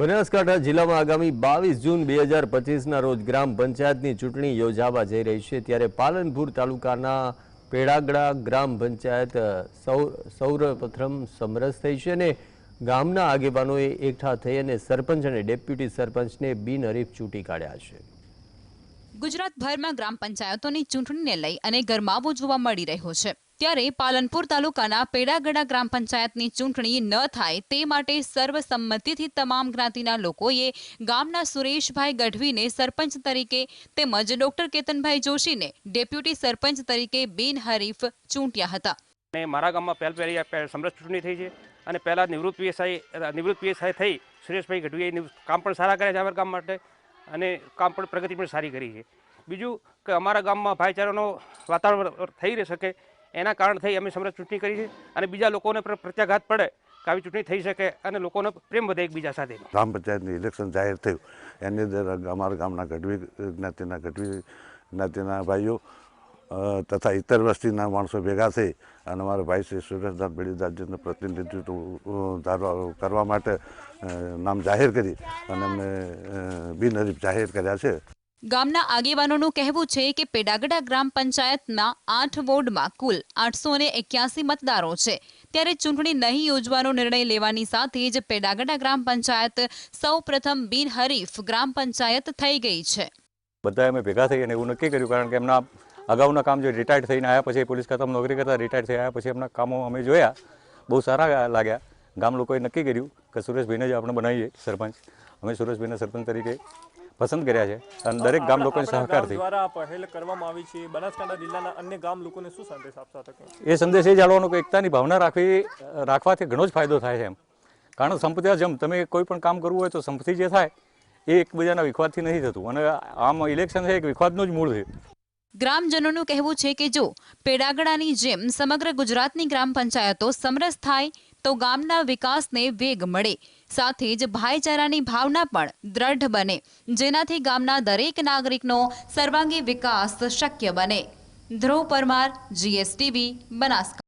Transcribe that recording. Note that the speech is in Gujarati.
બનાસકાંઠા જિલ્લામાં આગામી બાવીસ જૂન બે હજાર પચીસના રોજ ગ્રામ પંચાયતની ચૂંટણી યોજાવા જઈ રહી છે, ત્યારે પાલનપુર તાલુકાના પેડાગડા ગ્રામ પંચાયત સૌરપ્રથમ સમરસ થઈ છે અને ગામના આગેવાનોએ એકઠા થઈ અને સરપંચ અને ડેપ્યુટી સરપંચને બિનહરીફ ચૂંટી કાઢ્યા છે. ગુજરાતભરમાં ગ્રામ પંચાયતોની ચૂંટણીને લઈ અને ગરમાવો જોવા મળી રહ્યો છે. ત્યારે પાલનપુર તાલુકાના પેડાગડા ગ્રામ પંચાયતની ચૂંટણી ન થાય તે માટે સર્વસંમતિથી તમામ જ્ઞાતિના લોકોએ ગામના સુરેશભાઈ ગઢવીને સરપંચ તરીકે તેમજ ડોક્ટર કેતનભાઈ જોશીને ડેપ્યુટી સરપંચ તરીકે બિનહરીફ ચૂંટ્યા હતા. અને મારા ગામમાં પહેલ, પહેલી સમરસ ચૂંટણી થઈ છે અને પહેલાં નિવૃત્ત પીએસઆઈ નિવૃત્ત પીએસઆઈ થઈ સુરેશભાઈ ગઢવીએ કામ પણ સારા કર્યા છે અમારા ગામ માટે અને કામ પણ પ્રગતિ પણ સારી કરી છે. બીજું કે અમારા ગામમાં ભાઈચારાનો વાતાવરણ થઈ રહી શકે એના કારણ થઈ અમે સમરસ ચૂંટણી કરી છે અને બીજા લોકોને પણ પ્રત્યાઘાત પડે કે આવી ચૂંટણી થઈ શકે અને લોકોનો પ્રેમ વધે એકબીજા સાથે ગ્રામ પંચાયતની ઇલેક્શન જાહેર થયું. એની અંદર અમારા ગામના ગઢવી જ્ઞાતિના ગઢવી જ્ઞાતિના ભાઈઓ તથા ઇતર વસ્તીના માણસો ભેગા થઈ અને અમારા ભાઈ શ્રી સુરેશદાસ બેડીદાસજીનું પ્રતિનિધિત્વ કરવા માટે નામ જાહેર કરી અને અમને અ, બિનહરીફ જાહેર કર્યા છે. ગામના આગેવાનોનું કહેવું છે કે પેડાગડા ગ્રામ પંચાયતના આઠ વોર્ડમાં કુલ આઠસો એક્યાસી મતદારો છે. ત્યારે ચૂંટણી નહીં યોજવાનો નિર્ણય લેવાની સાથે જ પેડાગડા ગ્રામ પંચાયત સૌ બિનહરીફ ગ્રામ પંચાયત થઈ ગઈ છે. બધા અમે ભેગા થઈ અને એવું નક્કી કર્યું, કારણ કે એમના અગાઉના કામ જે રિટાયર્ડ થઈને આવ્યા પછી, પોલીસ ખાતામાં નોકરી કરતા રિટાયર્ડ થઈ આવ્યા પછી એમના કામો અમે જોયા. બહુ સારા લાગ્યા. ગામ લોકોએ નક્કી કર્યું કે સુરેશભાઈને જ આપણે બનાવીએ સરપંચ. અમે સુરેશભાઈને સરપંચ તરીકે પસંદ કર્યા છે. અને દરેક ગામ લોકોને સહકારથી. દ્વારા પહેલ કરવામાં આવી છે. બનાસકાંઠા જિલ્લાના અન્ય ગામ લોકોને શું સંદેશ આપતા તમે એ સંદેશ એ જાણવાનો કે એકતાની ભાવના રાખવી રાખવાથી ઘણો જ ફાયદો થાય છે એમ. કારણ સંપત્તિ જેમ તમે કોઈ પણ કામ કરવું હોય તો સંપત્તિ જે થાય એ એકબીજાના વિખવાદથી નથી થતું. અને આમ ઇલેક્શન છે એક વિખવાદનું જ મૂળ છે. ગ્રામજનોનું કહેવું છે કે જો પેડાગડાની જેમ સમગ્ર ગુજરાતની ગ્રામ પંચાયતો સમરસ થાય, તો ગામના વિકાસને વેગ મળે. સાથે જ ભાઈચારાની ભાવના પણ દ્રઢ બને, જેનાથી ગામના દરેક નાગરિકનો સર્વાંગી વિકાસ શક્ય બને. ધ્રુવ પરમાર જીએસટીવી બનાસકાંઠા.